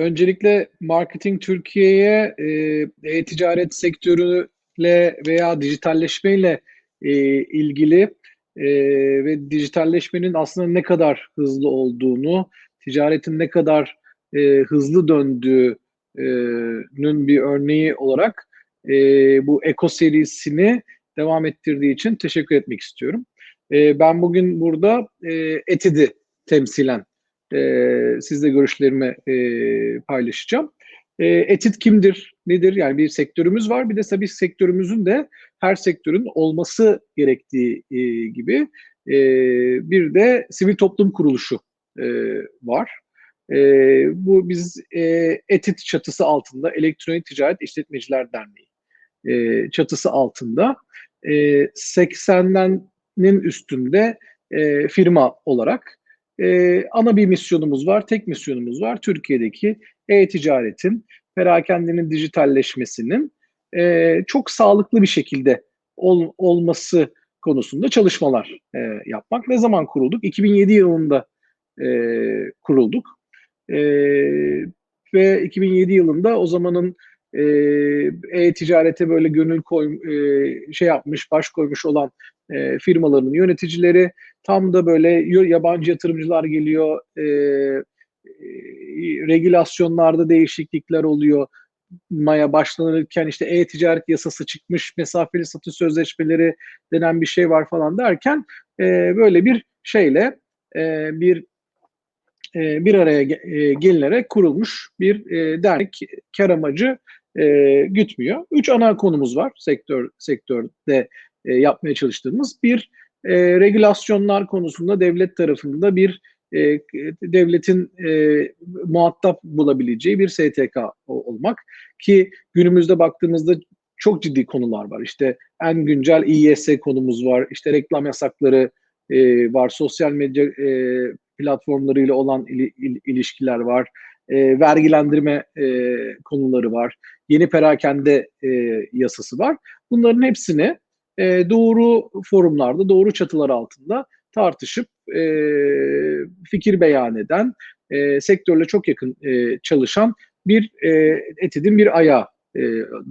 öncelikle Marketing Türkiye'ye e-ticaret sektörüyle veya dijitalleşmeyle e, ilgili e, ve dijitalleşmenin aslında ne kadar hızlı olduğunu, ticaretin ne kadar e, hızlı döndüğünün bir örneği olarak e, bu Eko serisini devam ettirdiği için teşekkür etmek istiyorum. E, ben bugün burada e, ETİD'i temsilen e, sizle görüşlerimi e, paylaşacağım. E, ETİD kimdir, nedir? Yani bir sektörümüz var. Bir de tabii sektörümüzün de her sektörün olması gerektiği e, gibi e, bir de sivil toplum kuruluşu e, var. E, bu biz e, ETİD çatısı altında Elektronik Ticaret İşletmeciler Derneği e, çatısı altında e, 80'lerin üstünde e, firma olarak e, ana bir misyonumuz var, tek misyonumuz var. Türkiye'deki e-ticaretin, perakendenin dijitalleşmesinin e, çok sağlıklı bir şekilde ol, olması konusunda çalışmalar e, yapmak. Ne zaman kurulduk? 2007 yılında e, kurulduk. E, ve 2007 yılında o zamanın e-ticarete böyle gönül koy e, şey yapmış, baş koymuş olan e, firmaların yöneticileri tam da böyle yabancı yatırımcılar geliyor, e, e, regülasyonlarda değişiklikler oluyor. Maya başlanırken işte e-ticaret yasası çıkmış, mesafeli satış sözleşmeleri denen bir şey var falan derken e, böyle bir şeyle e, bir e, bir araya e, gelinerek kurulmuş bir e, dernek kar amacı e, gütmüyor. Üç ana konumuz var sektör sektörde e, yapmaya çalıştığımız. Bir, e, regülasyonlar konusunda devlet tarafında bir e, devletin e, muhatap bulabileceği bir STK olmak ki günümüzde baktığımızda çok ciddi konular var. İşte en güncel İYS konumuz var. İşte reklam yasakları e, var. Sosyal medya e, platformlarıyla olan il, il, ilişkiler var. E, vergilendirme e, konuları var. Yeni perakende e, yasası var. Bunların hepsini e, doğru forumlarda, doğru çatılar altında tartışıp e, fikir beyan eden, e, sektörle çok yakın e, çalışan bir e, etidin bir ayağı e,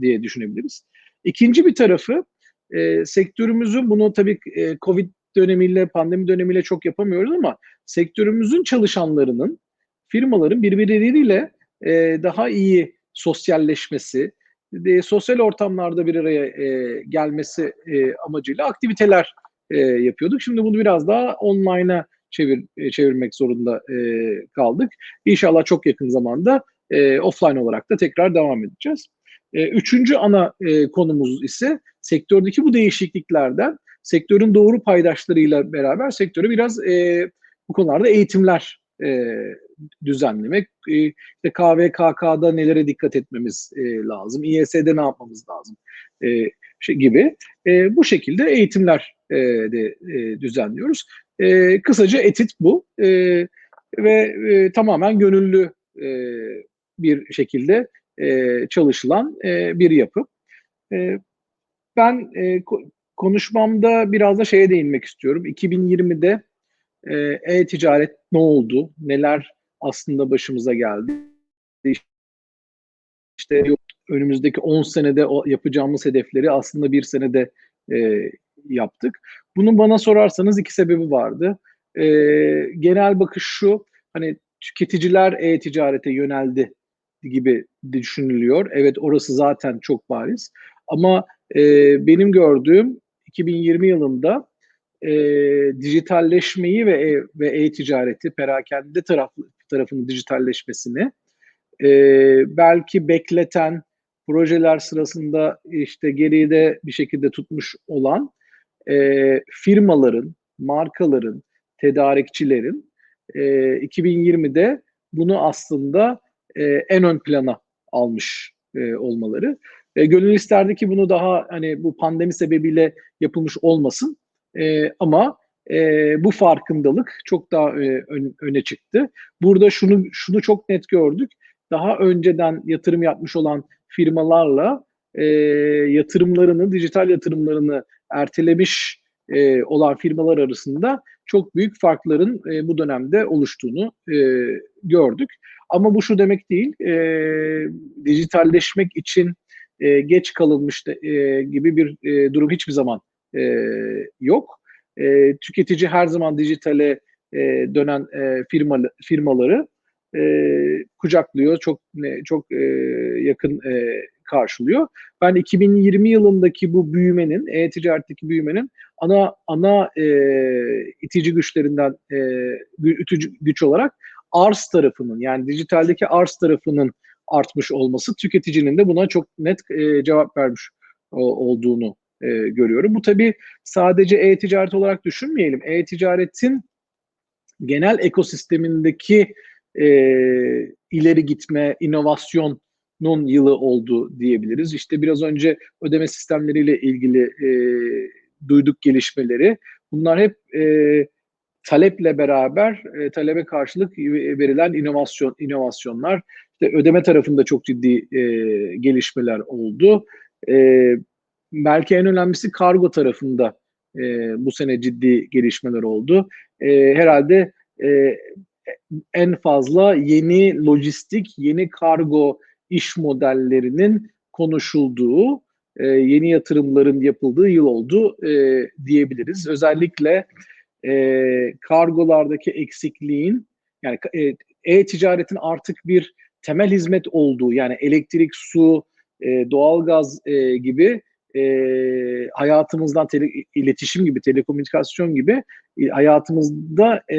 diye düşünebiliriz. İkinci bir tarafı e, sektörümüzün bunu tabii e, Covid dönemiyle, pandemi dönemiyle çok yapamıyoruz ama sektörümüzün çalışanlarının, firmaların birbirleriyle e, daha iyi sosyalleşmesi, e, sosyal ortamlarda bir araya e, gelmesi e, amacıyla aktiviteler e, yapıyorduk. Şimdi bunu biraz daha online'a çevir, e, çevirmek zorunda e, kaldık. İnşallah çok yakın zamanda e, offline olarak da tekrar devam edeceğiz. E, üçüncü ana e, konumuz ise sektördeki bu değişikliklerden sektörün doğru paydaşlarıyla beraber sektörü biraz e, bu konularda eğitimler e, düzenlemek. E, işte KVKK'da nelere dikkat etmemiz e, lazım, İES'de ne yapmamız lazım e, şey gibi. E, bu şekilde eğitimler de düzenliyoruz. Kısaca etit bu ve tamamen gönüllü bir şekilde çalışılan bir yapı. Ben konuşmamda biraz da şeye değinmek istiyorum. 2020'de e, e-ticaret ne oldu? Neler aslında başımıza geldi? İşte önümüzdeki 10 senede o yapacağımız hedefleri aslında bir senede e, yaptık. Bunun bana sorarsanız iki sebebi vardı. E, genel bakış şu, hani tüketiciler e-ticarete yöneldi gibi düşünülüyor. Evet orası zaten çok bariz. Ama e, benim gördüğüm 2020 yılında e, dijitalleşmeyi ve e, ve e-ticareti perakende taraf, tarafının dijitalleşmesini e, belki bekleten projeler sırasında işte geride bir şekilde tutmuş olan e, firmaların, markaların, tedarikçilerin e, 2020'de bunu aslında e, en ön plana almış e, olmaları. E, gönül isterdi ki bunu daha hani bu pandemi sebebiyle yapılmış olmasın. E, ama e, bu farkındalık çok daha e, ön, öne çıktı. Burada şunu şunu çok net gördük. Daha önceden yatırım yapmış olan firmalarla e, yatırımlarını, dijital yatırımlarını ertelemiş e, olan firmalar arasında çok büyük farkların e, bu dönemde oluştuğunu e, gördük. Ama bu şu demek değil, e, dijitalleşmek için e, geç kalınmış da, e, gibi bir e, durum hiçbir zaman e, yok. E, tüketici her zaman dijitale e, dönen e, firma, firmaları e, kucaklıyor, çok çok e, yakın e, karşılıyor. Ben 2020 yılındaki bu büyümenin, e-ticaretteki büyümenin ana ana e, itici güçlerinden e, itici güç olarak arz tarafının yani dijitaldeki arz tarafının artmış olması tüketicinin de buna çok net e, cevap vermiş o, olduğunu e, görüyorum. Bu tabii sadece e-ticaret olarak düşünmeyelim. E-ticaretin genel ekosistemindeki e, ileri gitme, inovasyonun yılı oldu diyebiliriz. İşte biraz önce ödeme sistemleriyle ilgili e, duyduk gelişmeleri. Bunlar hep e, taleple beraber e, talebe karşılık verilen inovasyon inovasyonlar. İşte ödeme tarafında çok ciddi e, gelişmeler oldu. E, belki en önemlisi kargo tarafında e, bu sene ciddi gelişmeler oldu. E, herhalde e, en fazla yeni lojistik, yeni kargo iş modellerinin konuşulduğu, e, yeni yatırımların yapıldığı yıl oldu e, diyebiliriz. Özellikle e, kargolardaki eksikliğin, yani e, e-ticaretin artık bir temel hizmet olduğu, yani elektrik, su, e, doğalgaz e, gibi e, hayatımızdan tele, iletişim gibi, telekomünikasyon gibi e, hayatımızda e,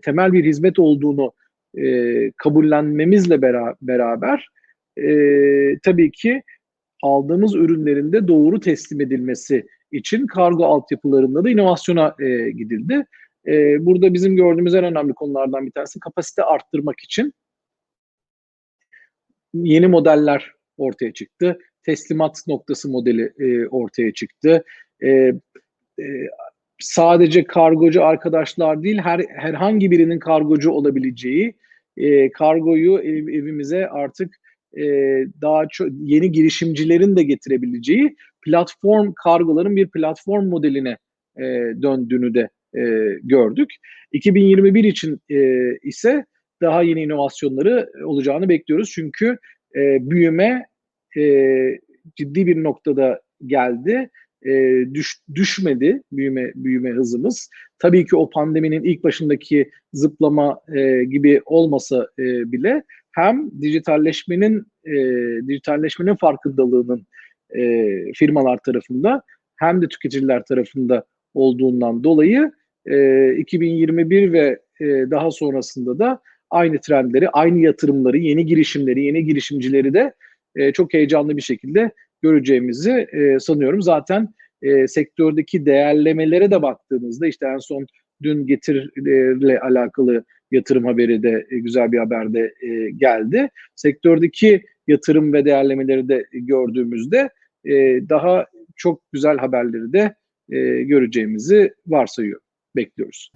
temel bir hizmet olduğunu e, kabullenmemizle bera, beraber e, tabii ki aldığımız ürünlerin de doğru teslim edilmesi için kargo altyapılarında da inovasyona e, gidildi. E, burada bizim gördüğümüz en önemli konulardan bir tanesi kapasite arttırmak için yeni modeller ortaya çıktı. Teslimat noktası modeli e, ortaya çıktı. E, e, sadece kargocu arkadaşlar değil, her herhangi birinin kargocu olabileceği, e, kargoyu ev, evimize artık e, daha çok yeni girişimcilerin de getirebileceği platform kargoların bir platform modeline e, döndüğünü de e, gördük. 2021 için e, ise daha yeni inovasyonları olacağını bekliyoruz. Çünkü e, büyüme e, ciddi bir noktada geldi. E, düş, düşmedi büyüme büyüme hızımız. Tabii ki o pandeminin ilk başındaki zıplama e, gibi olmasa e, bile hem dijitalleşmenin e, dijitalleşmenin farkındalığının e, firmalar tarafında hem de tüketiciler tarafında olduğundan dolayı e, 2021 ve e, daha sonrasında da aynı trendleri, aynı yatırımları, yeni girişimleri, yeni girişimcileri de e, çok heyecanlı bir şekilde göreceğimizi e, sanıyorum. Zaten e, sektördeki değerlemelere de baktığınızda işte en son dün getirle alakalı yatırım haberi de e, güzel bir haber de e, geldi. Sektördeki yatırım ve değerlemeleri de gördüğümüzde e, daha çok güzel haberleri de e, göreceğimizi varsayıyorum, bekliyoruz.